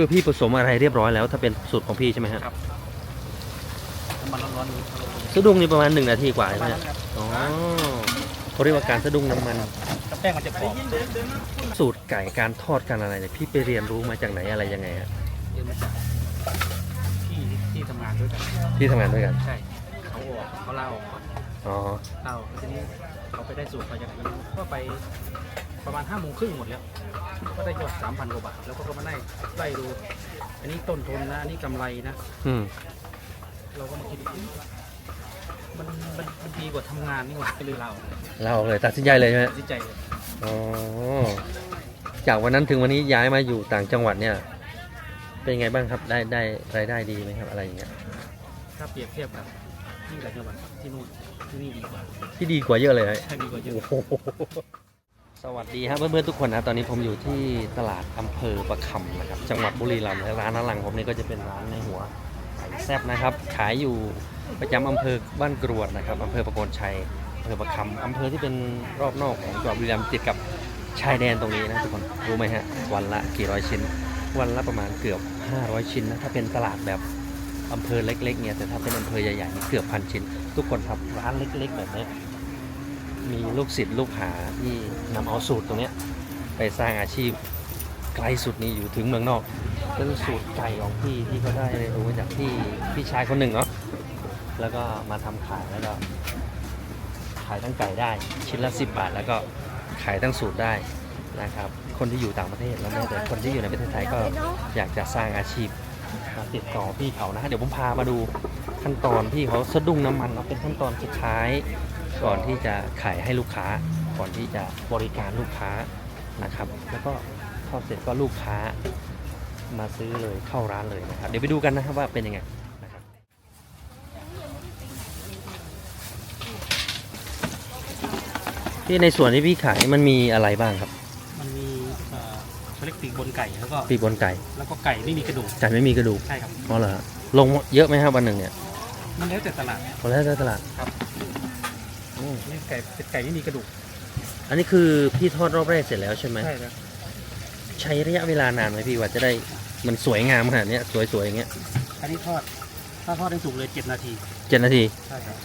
คือพี่ผสมอะไรเรียบร้อยแล้ว ถ้าเป็นสูตรของพี่ใช่ไหมฮะครับน้ำมันร้อนๆนี้สะดุ้งนี่ประมาณหนึ่งนาทีกว่าปใช่ระไหมามณฮะนั้นครับอ๋อเขาเรียกว่าการสะดุ้งน้ำมันแต่แป้งมันจะกรอบสูตรไก่การทอดการอะไรเนี่ยพี่ไปเรียนรู้มาจากไหนอะไรยังไงฮะเรียนมาจากที่ที่ทำงานด้วยกันพี่ทำงานด้วยกันใช่เขาออกเขาเล่าออกก่อนอ๋อเล่าทีนี้เขาไปได้สูตรมาจากไหนไม่รู้ก็ไป ประมาณห้าโมงครึ่งหมดแล้ว ก็ได้ยอดสามพันกว่าบาท แล้วก็ก็มาไล่ไล่ดู อันนี้ต้นทุนนะ อันนี้กำไรนะ อืม เราก็มาคิดดูมันมันมันดีกว่าทำงานนี่หว่าก็เลยเราเราเลยตัดสินใจเลยใช่ไหมตัดสินใจเลยอ๋อ จากวันนั้นถึงวันนี้ย้ายมาอยู่ต่างจังหวัดเนี่ย เป็นไงบ้างครับ ได้ได้รายได้ดีไหมครับอะไรอย่างเงี้ย ถ้าเปรียบเทียบกับที่ต่างจังหวัดที่นู่นที่นี่ดีกว่าที่ดีกว่าเยอะเลยฮะใช่ดีกว่าเยอะ โอ้โห สวัสดีครับเพื่อนๆทุกคนนะตอนนี้ผมอยู่ที่ตลาดอำเภอประคำนะครับ จังหวัดบุรีรัมย์ร้านด้านหลังผมนี่ก็จะเป็นร้านในหัวไก่แซบนะครับ ขายอยู่ประจำอำเภอบ้านกรวดนะครับอำเภอประโคนชัยอำเภอประคำอำเภอที่เป็นรอบนอกของจังหวัดบุรีรัมย์ติดกับชายแดนตรงนี้นะทุกคนรู้ไหมฮะวันละกี่ร้อยชิ้น วันละประมาณเกือบ 500 ชิ้นนะถ้าเป็นตลาดแบบอำเภอเล็กๆเนี่ยแต่ถ้าเป็นอำเภอใหญ่ๆนี่เกือบพันชิ้น ทุกคนครับร้านเล็ก ๆ แบบนี้ มีลูกศิษย์ลูกหาที่นำเอาสูตรตรงนี้ไปสร้างอาชีพไกลสุดนี้อยู่ถึงเมืองนอกเป็นสูตรไก่ของพี่ที่เขาได้เรียนรู้มาจากพี่พี่ชายคนหนึ่งเนาะแล้วก็มาทำขายแล้วก็ขายทั้งไก่ได้ชิ้นละ10 บาท แล้วก็ขายทั้งสูตรได้นะครับ คนที่อยู่ต่างประเทศแล้วแม้แต่คนที่อยู่ในประเทศไทยก็อยากจะสร้างอาชีพมาติดต่อพี่เขานะฮะเดี๋ยวผมพามาดูขั้นตอนพี่เขาสะดุ้งน้ำมันเนาะเป็นขั้นตอนสุดท้าย ก่อนที่จะขายให้ลูกค้า ก่อนที่จะบริการลูกค้านะครับ แล้วก็ทอดเสร็จก็ลูกค้ามาซื้อเลยเข้าร้านเลยนะครับ เดี๋ยวไปดูกันนะครับว่าเป็นยังไงนะครับที่ในส่วนที่พี่ขายมันมีอะไรบ้างครับ มันมีเอ่อเขาเรียกปีกบนไก่แล้วก็ปีกบนไก่แล้วก็ไก่ไม่มีกระดูกไก่ไม่มีกระดูกใช่ครับอ๋อเหรอฮะลงเยอะไหมครับวันหนึ่งเนี่ยมันแล้วแต่ตลาดพอแล้วได้ตลาดครับ อืมนี่ไก่เป็นไก่ไม่มีกระดูกอันนี้คือพี่ทอดรอบแรกเสร็จแล้วใช่ไหมใช่แล้วใช้ระยะเวลานานไหมพี่กว่าจะได้มันสวยงามขนาดเนี้ยสวยๆอย่างเงี้ยอันนี้ทอดถ้าทอดได้สุกเลยเจ็ดนาทีเจ็ดนาทีใช่ครับ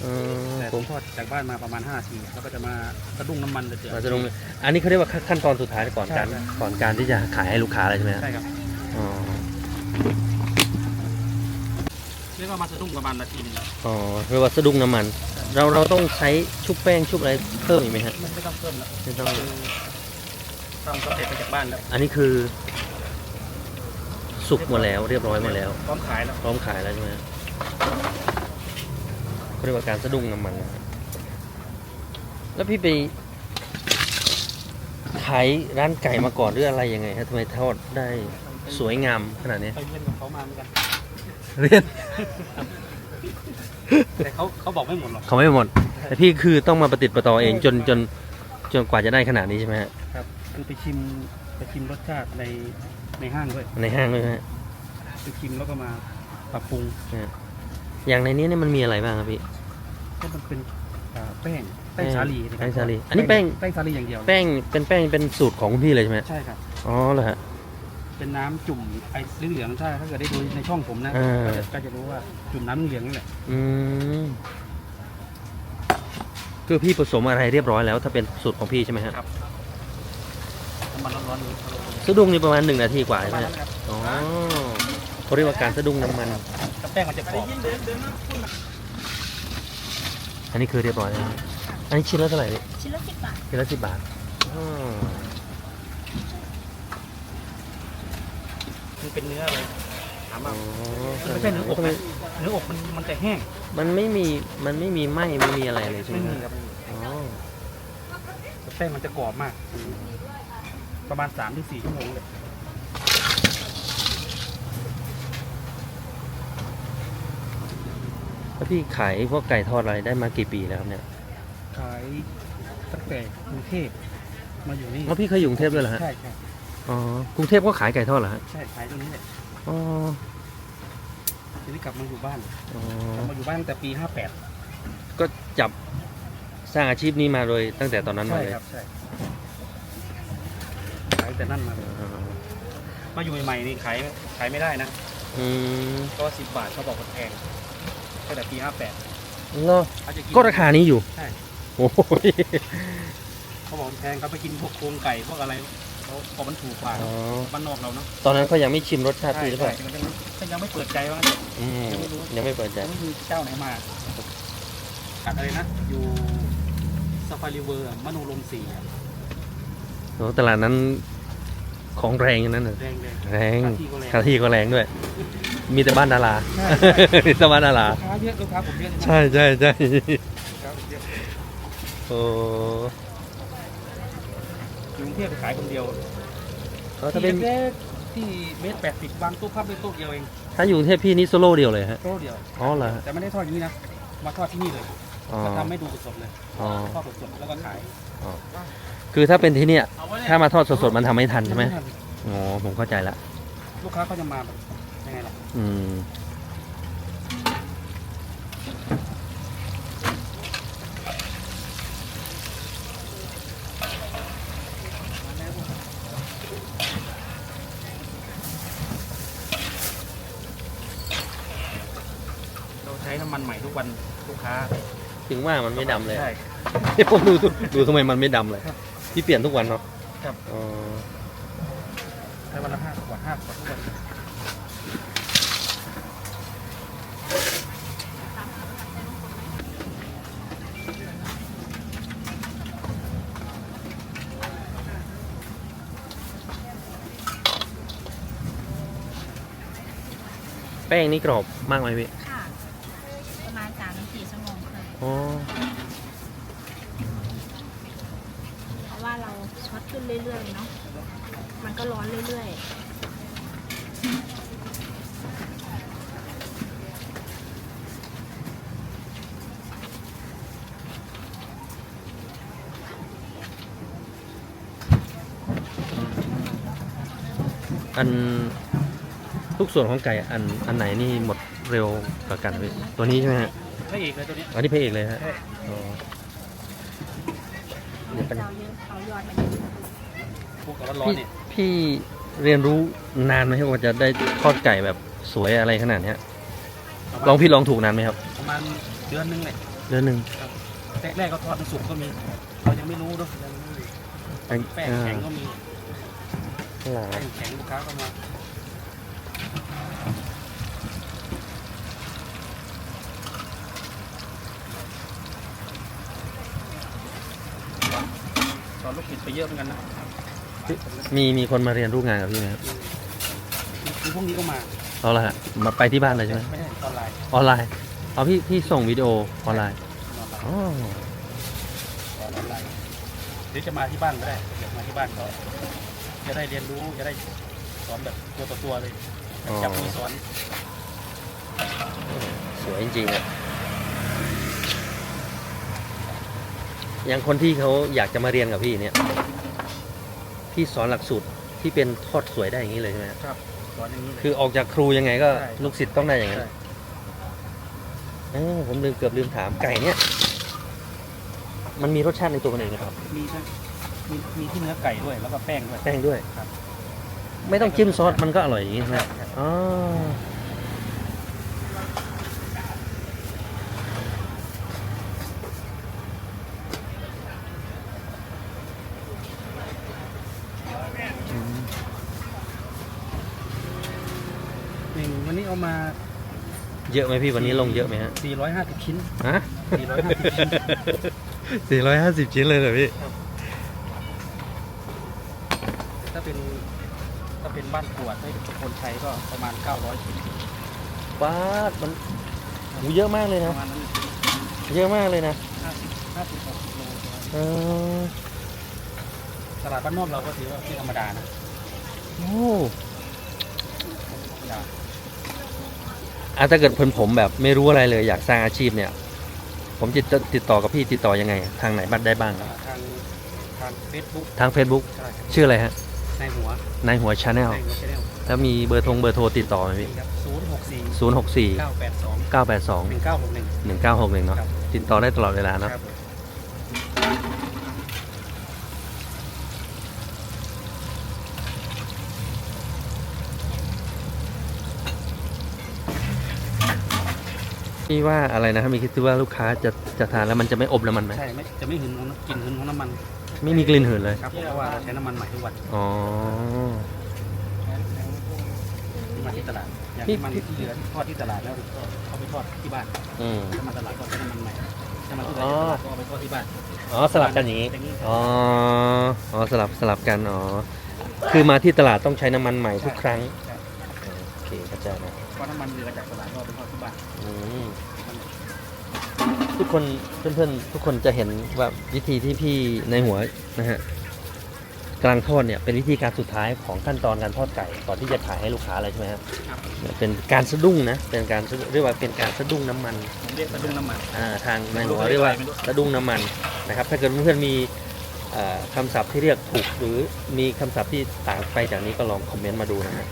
เออแต่ผผมมทอดจากบ้านมาประมาณ5นาทีแล้วก็จะมาสะดุ้งน้ำมันเดือดๆมาจะลงอันนี้เขาเรียกว่าขั้นตอนสุดท้ายก่อนการใช่ใช่ก่อนการที่จะขายให้ลูกค้าเลยใช่ไหมฮะ ใช่ครับ อ๋อ เรียกว่ามาสะดุ้งประมาณนาทีหนึงอ๋อเรียกว่าสะดุ้งน้ำมัน เราเราต้องใช้ชุบแป้งชุบอะไรเพิ่มอีกไหมฮะไม่ไม่ต้องเพิ่มแล้วไม่ต้องคือทำสำเร็จมาจากบ้านแล้วอันนี้คือ สุกหมดแล้วเรียบร้อยหมดแล้ว พร้อมขายแล้วพร้อมขายแล้วใช่ไหมฮะเขาเรียกว่าการสะดุ้งน้ำมันนะฮะแล้วพี่ไปขายร้านไก่มาก่อนหรืออะไรยังไงฮะทำไมทอดได้สวยงามขนาดนี้ ไปเรียนกับเขามาเหมือนกัน เรียนแต่เขาเขาบอกไม่หมดหรอก เขาไม่หมด แต่พี่คือต้องมาประติดประต่อเองจนจนจนกว่าจะได้ขนาดนี้ใช่ไหมฮะครับ คือไปชิมไปชิมรสชาติในในห้างด้วยในห้างด้วยฮะไปชิมแล้วก็มาปรับปรุงอย่างในนี้เนี่ยมันมีอะไรบ้างครับพี่ก็มันเป็นอ่าแป้งแป้งสาลีนะครับแป้งสาลีอันนี้แป้งแป้งสาลีอย่างเดียวแป้งเป็นแป้งเป็นสูตรของคุณพี่เลยใช่ไหมใช่ครับอ๋อเหรอฮะ เป็นน้ำจุ่มไอ้เหลืองๆถ้าถ้าเกิดได้ดูในช่องผมนะอ่าก็จะก็จะรู้ว่าจุ่มน้ำเหลืองนี่แหละอืมคือพี่ผสมอะไรเรียบร้อยแล้ว ถ้าเป็นสูตรของพี่ใช่ไหมฮะครับน้ำมันร้อนๆนี้สะดุ้งนี่ประมาณหนึ่งนาทีกว่าปใช่ระไหมามณนั้นครับอ๋อเขาเรียกว่าการสะดุ้งน้ำมันแต่แป้งมันจะกรอบอันนี้คือเรียบร้อยแล้วอันนี้ชิ้นละเท่าไหร่พี่ชิ้นละสิบบาทชิ้นละสิบบาทอ๋อ มันเป็นเนื้ออะไรถามอ๋ว่าอไม่ใช่เนื้ออกนะเนื้ออกมันมันจะแห้งมันไม่มีมันไม่มีไหมไม่มีอะไรเลยใช่ไหมไม่มีครับครับอ๋อแต่แป้งมันจะกรอบมาก ประมาณ3-4ถึงชั่วโมงเลยแล้วพี่ขายพวกไก่ทอดอะไรได้มากี่ปีแล้วครับเนี่ย ขายตั้งแต่กรุงเทพมาอยู่นี่อ๋อพี่เคยอยู่กรุงเทพด้วยเหรอฮะใช่ใช่ อ๋อกรุงเทพก็ขายไก่ทอดเหรอฮะใช่ขายตรงนี้แหละอ๋อทีนี้กลับมาอยู่บ้านอ๋อกลับมาอยู่บ้านตั้งแต่ปี 58ก็จับสร้างอาชีพนี้มาโดยตั้งแต่ตอนนั้นมาใช่เลยครับใช่ขายแต่นั่นมาเลยอ๋อมาอยู่ใหม่ๆนี่ขายขายไม่ได้นะอืมเพราะว่าสิบบาทเขาบอกว่าแพงตั้งแต่ปีห้าแปดเนาะเขาจะกิน ก็ราคานี้อยู่ใช่ โอ้ยเขาบอกมันแพงเขาไปกินพวกโครงไก่พวกอะไร เขาบอกมันถูกกว่าอ๋อบ้านนอกเราเนาะตอนนั้นเขายังไม่ชิมรสชาติใช่พี่หรือเปใช่ล่ามันยังมันยังไม่เปิดใจว่าอืมยังไม่เปิดใจยังไม่มีเจ้าไหนมากัดอะไรนะ อยู่ซาฟารีเวอร์มโนลมสีอะโอ้ตลาดนั้นของแรงอย่างนั้นน่ะแดงแดงแรงค่าที่ก็แรงค่าที่ก็แรงด้วย มีแต่บ้านดาราใช่มีแต่บ้านดารา ลูกค้าเยอะลูกค้าผมเยอะใช่ใช่ใช่ลูกค้าผมเยอะ โอ้ อยู่กรุงเทพไปขายคนเดียวแล้วถ้าเป็นที่เล็กๆที่เมตรแปดสิบวางตู้พับด้วยโต๊ะเดียวเองถ้าอยู่กรุงเทพพี่นี่โซโล่เดียวเลยฮะโต๊ะเดียว อ๋อเหรอฮะแต่ไม่ได้ทอดอย่างนี้นะ มาทอดที่นี่เลยอ๋อแล้วทำให้ดูสดๆเลยอ๋อ ทอดสดๆแล้วก็ขายคือถ้าเป็นที่เนี่ย ถ้ามาทอดสดๆมันทำไม่ทันใช่ไหมทันอ๋อ ผมเข้าใจละ ลูกค้าก็จะมาแบบยังไงล่ะ อืม เราใช้น้ำมันใหม่ทุกวันลูกค้า ถึงว่ามันไม่ดำเลยใช่ผมดูดูทำไมมันไม่ดำเลยพี่เปลี่ยนทุกวันเนาะครับ อ๋อใช้วันละห้าขวดห้าขวดทุกวันแป้งนี่กรอบมากไหมพี่ ค่ะ ประมาณสามถึงสี่ชั่วโมงครึ่ง อ๋อ เพราะว่าเราช็อตขึ้นเรื่อยๆเนาะ มันก็ร้อนเรื่อยอันทุกส่วนของไก่อันอันไหนนี่หมดเร็วกว่ากันพี่ตัวนี้ใช่ไหมฮะพระเอกเลยตัวนี้อันนี้พระเอกเลยฮะใช่อ๋อเดี๋ยวๆเป็นเราเยอะเอายอดมาเยอะพวกกับร้อนพี่ๆเนี่ย พี่เรียนรู้นานไหมครับว่าจะได้ทอดไก่แบบสวยอะไรขนาดเนี้ยประมาณลองพี่ลองถูกนานไหมครับ ประมาณเดือนหนึงเลยเดือนหนึ่งแรกๆก็ทอดมันสุกก็มีเรายังไม่รู้เนอะยังไม่รู้แป้งแข็งก็มีหลาแป้งแข็งลูกค้าก็มาสอนลูกศิษย์ไปเยอะเหมือนกันนะ มีมีคนมาเรียนรู้งานกับพี่ไหมครับมีพวกนี้ก็มาเอาละฮะมาไปที่บ้านเลยใช่ไหมไม่ใช่ออนไลน์ออนไลน์เอาพี่พี่ส่งวิดีโอออนไลน์ออนไลน์อ๋อสอนออนไลน์หรือจะมาที่บ้านก็ได้เดี๋ยวมาที่บ้านก็จะได้เรียนรู้จะได้สอนแบบตัวต่อตัวเลยจับมือสอนสวยจริงๆอะอย่างคนที่เขาอยากจะมาเรียนกับพี่เนี่ย พี่สอนหลักสูตรที่เป็นทอดสวยได้อย่างนี้เลยใช่ไหมครับครับสอนอย่างนี้เลย คือออกจากครูยังไงก็ใช่ ลูกศิษย์ต้องได้อย่างนั้นใช่เออผมลืมเกือบลืมถามไก่เนี่ย มันมีรสชาติในตัวมันเองนะครับ มีทั้งมีมีที่เนื้อไก่ด้วยแล้วก็แป้งด้วย แป้งด้วย ครับ ไม่ต้องจิ้มซอสมันก็อร่อยอย่างนี้ใช่ไหมใช่ อ๋อ หนึ่งวันนี้เอามา เยอะไหมพี่วันนี้ลงเยอะไหมฮะ450 ชิ้น ฮะ450 ชิ้น สี่ร้อยห้าสิบชิ้นเลยเหรอพี่ ถ้าเป็นถ้าเป็นบ้านขวดให้เป็นคนใช้ก็ประมาณ 900 ชิ้นป้าดมันหูเยอะมากเลยปนะ ระมาณนั้นเยอะมากเลยนะ50 50 60โลเออตลาดบ้านนอกเราก็ถือว่าไม่ธรรมดานะ โอ้ ธรรมดา อะถ้าเกิดเพิ่นผมแบบไม่รู้อะไรเลยอยากสร้างอาชีพเนี่ย ผมจะติดต่อกับพี่ติดต่อยังไง ทางไหนบัตรได้บ้างครับ ทางทางเฟซบุ๊กทาง Facebook ใช่ครับชื่ออะไรฮะในหัวนายหัวชาแนลในหัวชแนลแล้วมีเบอร์โทงเบอร์โทรติดต่อไหมพี่ครับ064ศูนย์หกสี่982เก้าแปดสอง1961หนึ่งเก้าหกหนึ่งเนาะครับ ติดต่อได้ตลอดเวลาเนาะ ครับ พี่ว่าอะไรนะครับมีคิดว่าลูกค้าจะจะทานแล้วมันจะไม่อบน้ำมันไหมใช่ไม่จะไม่หึงของกลิ่นหึงของน้ำมันไม่มีกลิ่นหืนเลยครับเพราะว่าเราใช้น้ำมันใหม่ทุกวันอ๋อที่มาที่ตลาดอย่างพี่น้ำมันที่เหลือที่ทอดที่ตลาดแล้วก็เอาไปทอดที่บ้านอืมน้ำมันตลาดก็ใช้น้ำมันใหม่น้ำมันที่เหลืออ๋อที่ตลาดก็เอาไปทอดที่บ้านอ๋อสลับกันอย่างนี้อย่างนี้อ๋ออ๋อสลับสลับกันอ๋อคือมาที่ตลาดต้องใช้น้ำมันใหม่ทุกครั้งใช่โอเคเข้าใจนะเพ ราะน้ำมันเหลือจากตลาดก็เอาไปทอดที่บ้านอืมทุกคนเพื่อนๆทุกคนจะเห็นว่าวิธีที่พี่ในหัวนะฮะกำลังทอดเนี่ยเป็นวิธีการสุดท้ายของขั้นตอนการทอดไก่ก่อนที่จะขายให้ลูกค้าเลยใช่ไหมครับครับเป็นการสะดุ้งนะเป็นการสะดุ้งเรียกว่าเป็นการสะดุ้งน้ำมันผมเรียกสะดุ้งน้ำมัน อ่าทางในหัวเรียกว่าสะดุ้งน้ำมันนะครับ ถ้าเกิดเพื่อนๆมีเอ่อคำศัพท์ที่เรียกถูกหรือมีคำศัพท์ที่ต่างไปจากนี้ก็ลองคอมเมนต์มาดูนะฮะ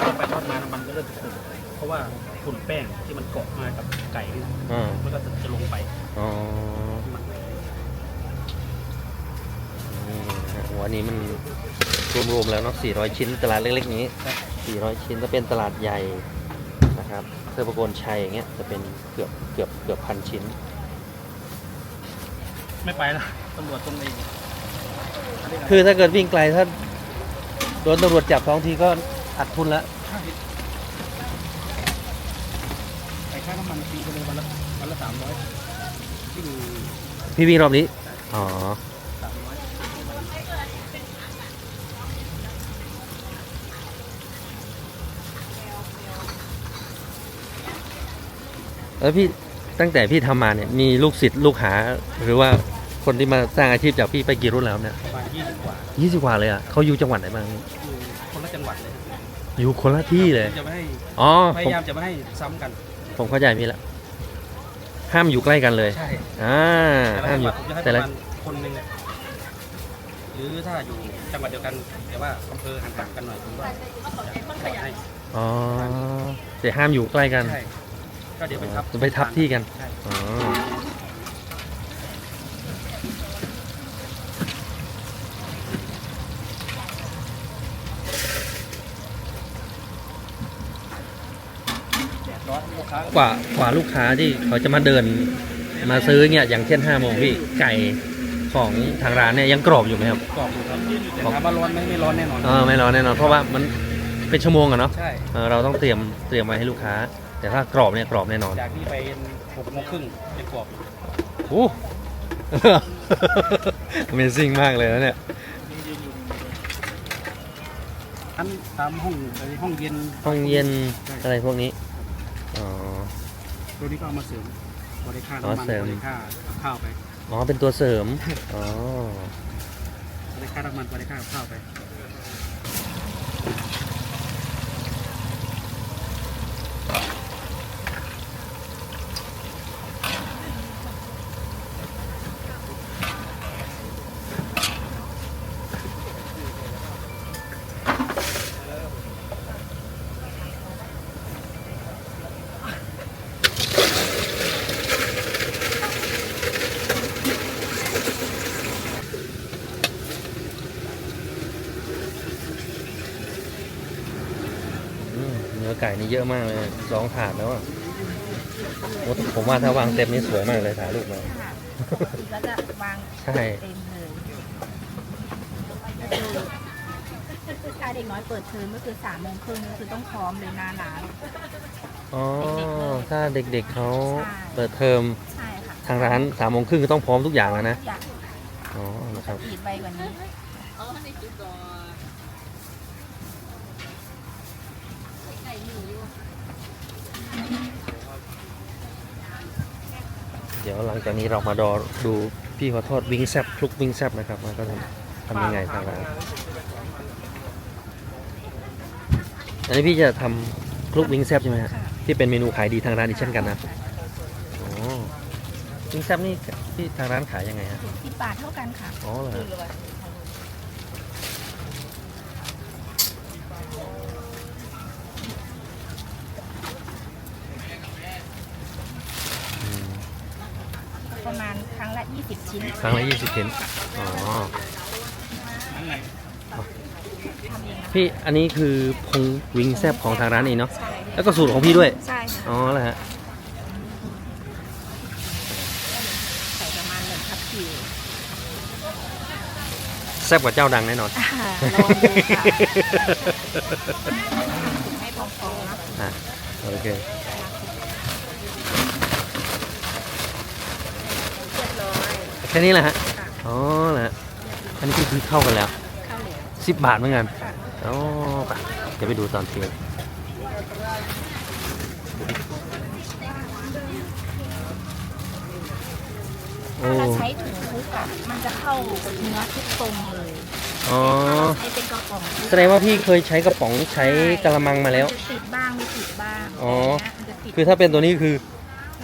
ทอดไปทอดมาน้ำมันก็ เริ่มจะขุ่นเพราะว่าฝุ่นแป้งที่มันเกาะมากับไก่เนี่ยอ่ามันก็จะลงไปอ๋อมันนี่นะฮะหัวนี้มันรวมๆแล้วเนาะ400 ชิ้นตลาดเล็กๆนี้400 ชิ้นถ้าเป็นตลาดใหญ่นะครับเทอร์โกนชัยอย่างเงี้ยจะเป็นเกือบเกือบเกือบพันชิ้น ไม่ไปแล้วตำรวจตรงนี้คือถ้าเกิดวิ่งไกลถ้าโดนตำรวจจับท้องทีก็ขาดทุนแล้ว ไอ้ ค่าน้ำมันตีไปเลยวันละวันละสามร้อยที่อยู่พี่วิ่งรอบนี้ อ๋อ สามร้อยแล้วพี่ตั้งแต่พี่ทำมาเนี่ยมีลูกศิษย์ลูกหา หรือว่าคนที่มาสร้างอาชีพจากพี่ไปกี่รุ่นแล้วเนี่ยประมาณยี่สิบกว่ายี่สิบกว่าเลยอะเขาอยู่จังหวัดไหนบ้างอยู่คนละจังหวัดเลยอยู่คนละที่เลย จะไม่ให้อ๋อพผมยายามจะไม่ให้ซ้ำกัน ผมเข้าใจพี่ละห้ามอยู่ใกล้กันเลยใช่อ่าแต่ละห้ามจังอหยู่วัดผมจะให้ปแต่ระละมาณคนหนึ่งอะหรือถ้าอยู่จังหวัดเดียวกัน แต่ว่าอำเภอห่างๆกันหน่อยผมก็จะให้อ๋อแต่ห้ามอยู่ใกล้กันใช่ก็เดี๋ยวไปทับ จะไปทับที่กันใช่ อ๋อ แดดร้อนลู กค้ากว่ากว่าลูกค้าที่เขาจะมาเดินมาซื้อเนี่ยอย่างเช่นห้าโมงพี่ไก่ของทางร้านเนี่ยยังกรอบอยู่ไหมครับกรอบอยู่ครับแต่ถามว่าร้อนไหมไม่ร้อนแน่นอนเออไม่ร้อนแน่นอนเพราะว่ามันเป็นชั่วโมงอะเนาะใช่เออเราต้องเตรียมเตรียมไว้ให้ลูกค้า แต่ถ้ากรอบเนี่ยกรอบแน่นอนจากนี้ไปหกโมงครึ่งจะกรอบอยู่โอ้ Amazing มากเลยนะเนี่ยอันตามห้องไอ้ห้องเย็นห้องเย็นอะไรพวกนี้ อ๋อ ตัวนี้ก็เอามาเสริมบริค่าอ๋อน้ำมันเสริม บริค่ากับข้าวไปอ๋อ เป็นตัวเสริม อ๋อ บริค่าน้ำมันบริค่ากับข้าวไป อืมเนื้อไก่นี่เยอะมากเลยสองถาดแล้วอะโอ้ผมว่าถ้าวางเต็มนี่สวยมากเลยถ่ายรูปมาค่ะปกติก็จะวางใช่เต็มเลยถ้าเด็กน้อยเปิดเทอมก็คือสามโมงครึ่งก็คือต้องพร้อมเลยหน้าร้านอ๋อถ้าเด็กๆเขาใช่เปิดเทอมใช่ค่ะทางร้านสามโมงครึ่งก็ต้องพร้อมทุกอย่างแล้วนะอยากอ๋อนะครับอีดไวกว่านี้ เดี๋ยวหลังจากนี้เรามาดอดูพี่ขอโทษวิงแซบคลุกวิงแซบนะครับว่าก็ทำทำยังไงทางร้านอันนี้พี่จะทำคลุกวิงแซบใช่ไหมฮะค่ะที่เป็นเมนูขายดีทางร้านอีกเช่นกันนะอ๋อวิงแซบนี่ที่ทางร้านขายยังไงฮะสิบบาทเท่ากันค่ะอ๋อเหรอฮะอื ประมาณครั้งละ 20 ชิ้นครั้งละยี่สิบชิ้นอ๋อทำเองนะพี่อันนี้คือพงวิงแซบของทางร้านเองเนาะใช่แล้วก็สูตรของพี่ด้วย ใช่ค่ะอ๋อแล้วฮะใส่ประมาณหนึ่งทัพพีแซ่บกว่าเจ้าดังแน่นอนอ่าลองดูค่ะให้พองๆนะ อะโอเค เรียบร้อย แค่นี้แหละฮะค่ะอ๋อแล้วฮะอันนี้ก็คือเข้ากันแล้วข้าวเหนียวสิบบาทเหมือนกันค่ะอ๋อไปเดี๋ยวไปดูตอนเทโอ้ถ้าใช้ถุงคลุกอะมันจะเข้าเนื้อทุกตรงเลยอ๋อใช้เป็นกระป๋องคลุกแสดงว่าพี่เคยใช้กระป๋องใช้กระมังมาแล้วนจะติดบ้างไม่ติดบ้างอ๋อแต่เนี้ยมันจะติดคือถ้าเป็นตัวนี้คือ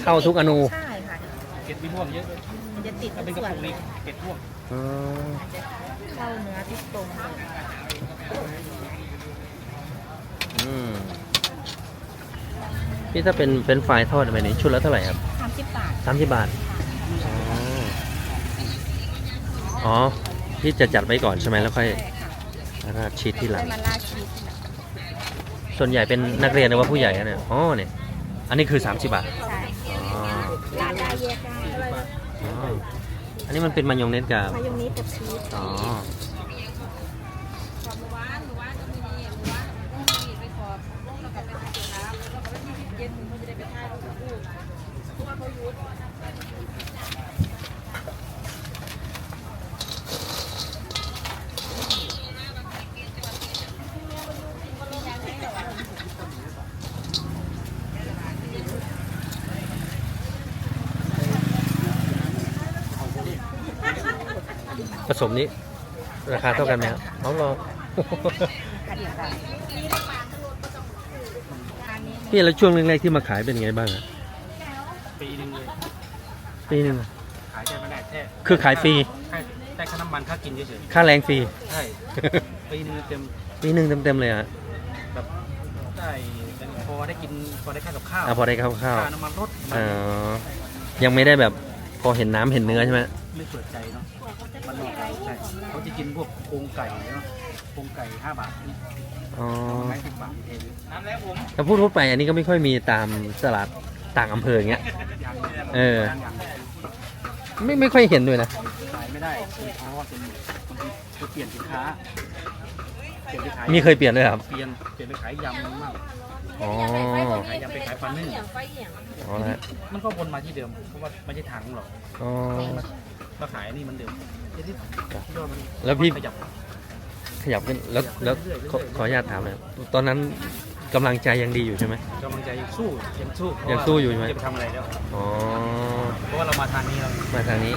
เข้าทุกอนูใช่ค่ะเก็ดมีร่วงเยอะเลยมัน จะติดถ้าเป็นกระปุกนี้เก็ดร่วงอ๋อมันจะเข้าเนื้อทุกตรงเลยอืมพี่ถ้าเป็นเป็นไฟรายทอดแบบนี้ ชุดละเท่าไหร่ครับสามสิบบาท สามสิบบาทอ๋ออ๋อพี่จะจัดไว้ก่อนใช่ไหมแล้วค่อยใช่ค่ะราดชีสที่หลัได้งมาล่าชีสทีหลังส่วนใหญ่เป็นนักเรียนหรือว่าผู้ใหญ่อะเนี่ยอ๋อเนี่ยอันนี้คือ 30 บาท ใช่อ๋อลาดได้แยกได้ อ๋ออันนี้มันเป็นมายองเนสกับมายองเนสกับชีสอ๋อ ผ สมนี้ ราคาเท่ากันไหมครับเอาเหรออันเดียวกันพี่แล้วช่วงแรกๆที่มาขายเป็นไงบ้างอะปีหนึงเลยปีหนึงอะขายได้ไม่ได้แค่คือขายฟรีแค่ได้ค่าน้ำมันค่ากินเฉยค่าแรงฟรี ๆใช่ปีหนึงเต็มปีหนึ่งเต็มๆเลยอะแบบได้พอได้กินพอได้ค่ากับข้าวอะพอได้ข้าวค่าน้ำมันรถ ๆอ๋อยังไม่ได้แบบพอเห็นน้ำเห็นเนื้อใช่ไหม ไม่เปิดใจเนาะมันนอกใช่เขาจะกินพวกโครงไก่เนาะโครงไก่ห้าบาทนี่อ๋อไม้สิบบาทเองน้ำแล้วผมแต่พูดทั่วไปอันนี้ก็ไม่ค่อยมีตามตลาดต่างอำเภออย่างเงี้ยยังเออยังยังไม่ไม่ค่อยเห็นด้วยนะขายไม่ได้เพราะว่าเป็นบางทีจะเปลี่ยนสินค้าเปลี่ยนไปขายมีเคยเปลี่ยนด้วยครับ เปลี่ยนเปลี่ยนไปขายยำมั่งอ๋อ ขายยำไปขายปลานึ่งอ๋อแล้วมันก็วนมาที่เดิมเพราะว่าไม่ใช่ทางหรอกอ๋อ มาขายอันนี่มันเดิมทีนี้ยอดมันแล้วพี่ ขยับขยับขึ้นแล้วแล้วขอขออนุญาตถามหน่อยตอนนั้นกำลังใจยังดีอยู่ใช่ไหม กำลังใจยังสู้ยังสู้เพราะยังสู้อยู่ใช่ไหม จะไปทำอะไรแล้ว อ๋อ เพราะว่าเรามาทางนี้เรามาทางนี้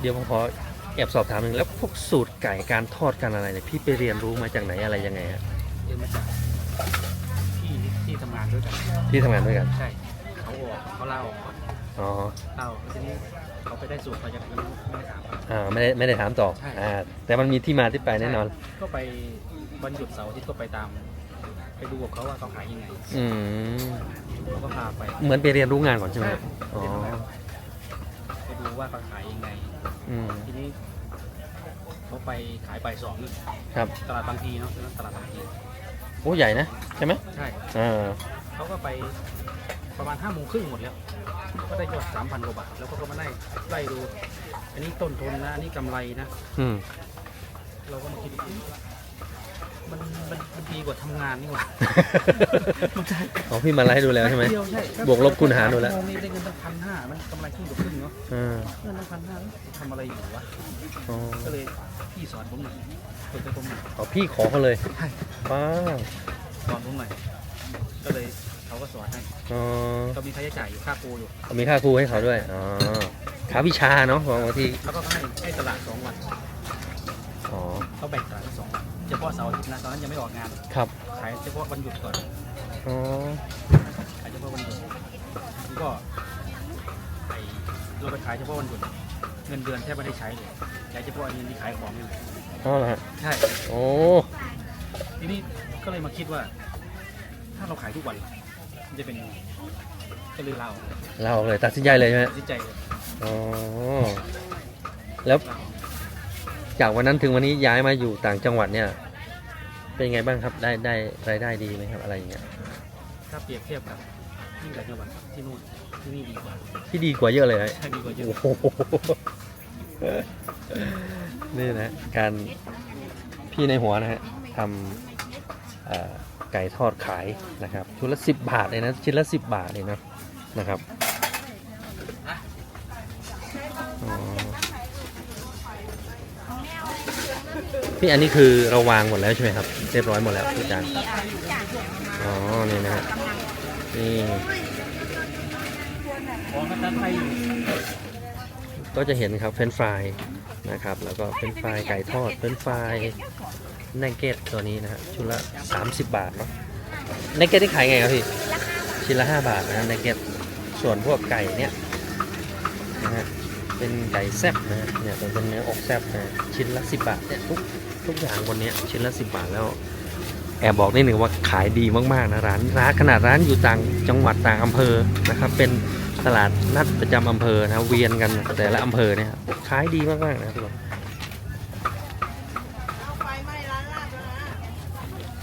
เดี๋ยวผมขอแอบสอบถามหนึ่งแล้วพวกสูตรไก่การทอดการอะไรเนี่ยพี่ไปเรียนรู้มาจากไหนอะไรยังไงฮะเรียนมาจากที่ที่ทำงานด้วยกัน ที่ทำงานด้วยกัน ใช่ เขาออกเขาเล่าออกก่ อนอ๋อเล่าทีนี้เขาไปได้สูตรมาจากไหนไม่ได้ถามอ่าไม่ได้ไม่ได้ถามต่อใช่ อ่าแต่มันมีที่มาที่ไปแน่นอน ก็ไปวันหยุดเสาร์อาที่ก็ไปตาม ไปดูกับเขาว่าเขาขายยังไงอืมเราก็พาไปเหมือนไปเรียนรู้งานก่อนใช่ไหมครับอ๋อไปดูว่าเขาขายยังไง อืมทีนี้เขาไปขายบ่ายสองนี่ครับตลาดบางทีเนาะตลาดบางทีโอ้ใหญ่นะใช่ไหมใช่ อ่าเขาก็ไป ประมาณห้าโมงครึ่งหมดแล้ว ก็ได้ยอดสามพันกว่าบาท แล้วก็ก็มาไล่ไล่ดู อันนี้ต้นทุนนะ อันนี้กำไรนะ อืม เราก็มาคิดดูมันมันมันดีกว่าทำงานนี่หว่า มันใช่อ๋อพี่มาไล่ดูแล้วใช่ไหมเดียวใช่บวกลบคูณหารดูแล้วชั่โมงนี่ได้เงินตั้งพันห้ามันกำไรครึ่งต่อครึ่งเนาะอ่าเงินตั้งพันห้าทำอะไรอยู่วะ อ๋อก็เลยพี่สอนผมหน่อยฝึกให้ผมหน่อย อ๋อพี่ขอเขาเลยใช่ ป้าสอนผมหน่อยก็เลย เขาก็สอนให้อ๋อก็มีค่าใช้จ่ายอยู่ค่าครูอยู่มีค่าครูให้เขาด้วยอ๋อค่าวิชาเนาะบางทีแล้วก็ให้ให้ตลาดสองวันอ๋อเขาแบ่งตลาดเป็นสองวันเฉพาะเสาร์อาทิตย์นะตอนนั้นยังไม่ออกงานครับขายเฉพาะวันหยุดก่อนอ๋อขายเฉพาะวันหยุดแล้วก็ไอเราไปขายเฉพาะวันหยุดเงินเดือนแทบไม่ได้ใช้เลยใช้เฉพาะเงินที่ขายของนี่แหละอ๋อเหรอฮะใช่โอ้ทีนี้ก็เลยมาคิดว่า ถ้าเราขายทุกวัน มันจะเป็นยังไงก็เลยเล่าเราออกเลยตัดสินใจเลยใช่ไหมตัดสินใจเลยอ๋อแล้วเล่าจากวันนั้นถึงวันนี้ย้ายมาอยู่ต่างจังหวัดเนี่ย เป็นไงบ้างครับได้ได้รายได้ดีไหมครับอะไรอย่างเงี้ยถ้าเปรียบเทียบกับที่ต่างจังหวัดที่นู่นที่นี่ดีกว่าที่ดีกว่าเยอะเลยนะ ใช่ดีกว่าเยอะ โอ้โหนี่นะ การพี่ในหัวนะฮะทำเอ่อ ไก่ทอดขายนะครับชุดละสิบบาทเลยนะชิ้นละสิบบาทเลยนะนะครับพี่อันนี้คือเราวางหมดแล้วใช่ไหมครับ เรียบร้อยหมดแล้วทุกจานมีอะไรทุกอย่างเนี่ยอ๋อนี่นะฮะนี่ก็จะเห็นครับเฟรนฟรายนะครับ แล้วก็เฟรนฟรายไก่ทอดเฟรนฟราย เนกเกตตัวนี้นะฮะชุดละ 30 บาทเนาะเนกเกตที่ขายไงครับพี่ชิ้นละ5บาทนะฮะเนกเกตส่วนพวกไก่เนี่ยนะฮะเป็นไก่แซ่บนะ เนี่ยเป็นเนื้ออกแซ่บนะชิ้นละ 10 บาทเนี่ยทุกทุกอย่างบนเนี้ยชิ้นละ 10 บาทแล้ว แอบบอกนิดหนึ่งว่าขายดีมากๆนะร้านร้านขนาดร้านอยู่ต่างจังหวัดต่างอำเภอนะครับเป็นตลาดนัดประจำอำเภอนะเวียนกันแต่ละอำเภอเนี่ยขายดีมากๆนะครับทุกคน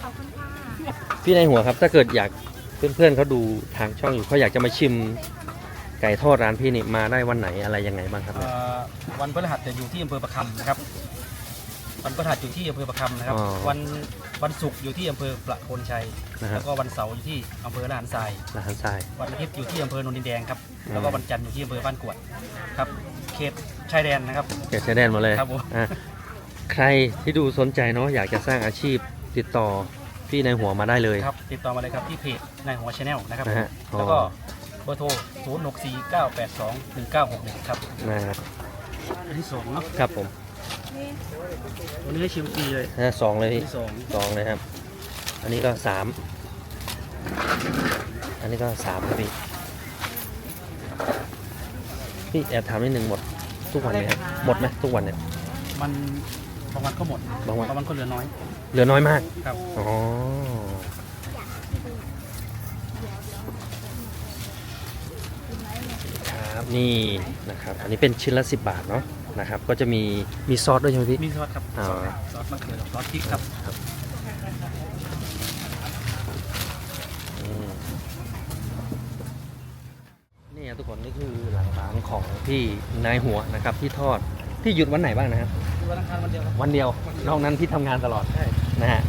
ขอบคุณค่ะ พี่ในหัวครับ ถ้าเกิดอยากเพื่อนๆเขาดูทางช่องอยู่เขาอยากจะมาชิมไก่ทอดร้านพี่นี่มาได้วันไหนอะไรยังไงบ้างครับ เอ่อวันพฤหัสจะอยู่ที่อำเภอประคำนะครับ วันพฤหัสอยู่ที่อำเภอประคำนะครับ อ๋อวันวันศุกร์อยู่ที่อำเภอประโคนชัย นะฮะ แล้วก็วันเสาร์อยู่ที่อำเภอลาดทราย ร้านทราย วันอาทิตย์อยู่ที่อำเภอโนนดินแดงครับ อืม แล้วก็วันจันทร์อยู่ที่อำเภอบ้านกวดครับ เขตชายแดนนะครับเกิดชายแดนมาเลยครับผม อะใครที่ดูสนใจเนาะอยากจะสร้างอาชีพติดต่อ พี่ในหัวมาได้เลย ครับติดต่อมาเลยครับที่เพจนายหัวชาแนลนะครับนะฮะแล้วก็เบอร์โทร 0 6 4 9 8 2 1 9 6 1 ครับนะครับอันที่สองเนาะครับผมวันนี้ให้ชิมฟรีเลยนะสองเลยอันพี่ที่สองสองเลยครับ อันนี้ก็สามอันนี้ก็สามครับพี่พี่แอบถามนิดนึงหมดทุกวันไหมครับหมดไหมทุกวันเนี่ยมัน บางวันก็หมดบางวัน บางวันก็เหลือน้อยเหลือน้อยมาก ครับ อ๋อ ครับนี่นะครับ อันนี้เป็นชิ้นละสิบบาทเนาะนะครับ ก็จะมีมีซอสด้วยใช่ไหมพี่ มีซอสครับอ๋อ ซอสมะเขือซอสพริกครับ อืมนี่ครับทุกคนนี่คือหลังร้านของพี่นายหัวนะครับที่ทอดที่หยุดวันไหนบ้างนะครับ วันอังคารวันเดียวครับ วันเดียวนอกนั้นพี่ทำงานตลอดใช่ นะฮะ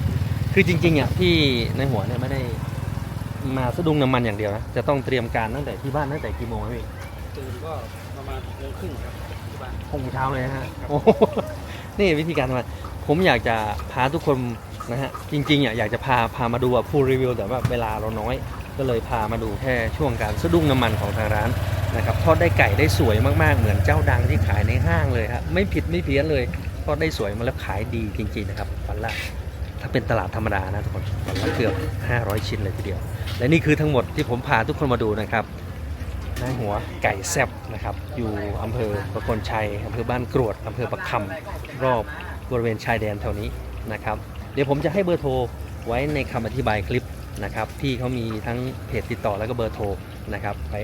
คือจริงๆอะพี่ในหัวเนี่ยไม่ได้มาสะดุ้งน้ำมันอย่างเดียวนะจะต้องเตรียมการตั้งแต่ที่บ้านตั้งแต่กี่โมงครับพี่ตื่นก็ประมาณโมงครึ่งครับที่บ้าน หกโมงเช้าเลยนะฮะโอ้โหนี่วิธีการทำงานผมอยากจะพาทุกคนนะฮะจริงๆอะอยากจะพาพามาดูอะ full review แต่ว่าเวลาเราน้อย ก็เลยพามาดูแค่ช่วงการสะดุ้งน้ำมันของทางร้าน นะครับทอดได้ไก่ได้สวยมากๆ เหมือนเจ้าดังที่ขายในห้างเลยครับไม่ผิดไม่เพี้ยนเลยทอดได้สวยมาแล้วขายดีจริงๆนะครับวันละถ้าเป็นตลาดธรรมดานะทุกคนวันละเกือบ 500 ชิ้นเลยทีเดียว และนี่คือทั้งหมดที่ผมพาทุกคนมาดูนะครับนาหัวไก่แซบนะครับ อยู่อำเภอประโคนชัยอำเภอบ้านกรวดอำเภอประคำรอบบริเวณชายแดนแถวนี้นะครับ เดี๋ยวผมจะให้เบอร์โทรไว้ในคำอธิบายคลิปนะครับ พี่เขามีทั้งเพจติดต่อแล้วก็เบอร์โทร นะครับไป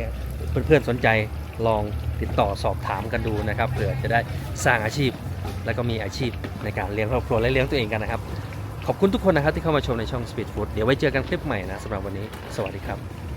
เพื่อนๆสนใจลองติดต่อสอบถามกันดูนะครับเผื่อจะได้สร้างอาชีพ แล้วก็มีอาชีพในการเลี้ยงครอบครัวและเลี้ยงตัวเองกันนะครับ ขอบคุณทุกคนนะครับที่เข้ามาชมในช่อง Speed Food เดี๋ยวไว้เจอกันคลิปใหม่นะสำหรับวันนี้ สวัสดีครับ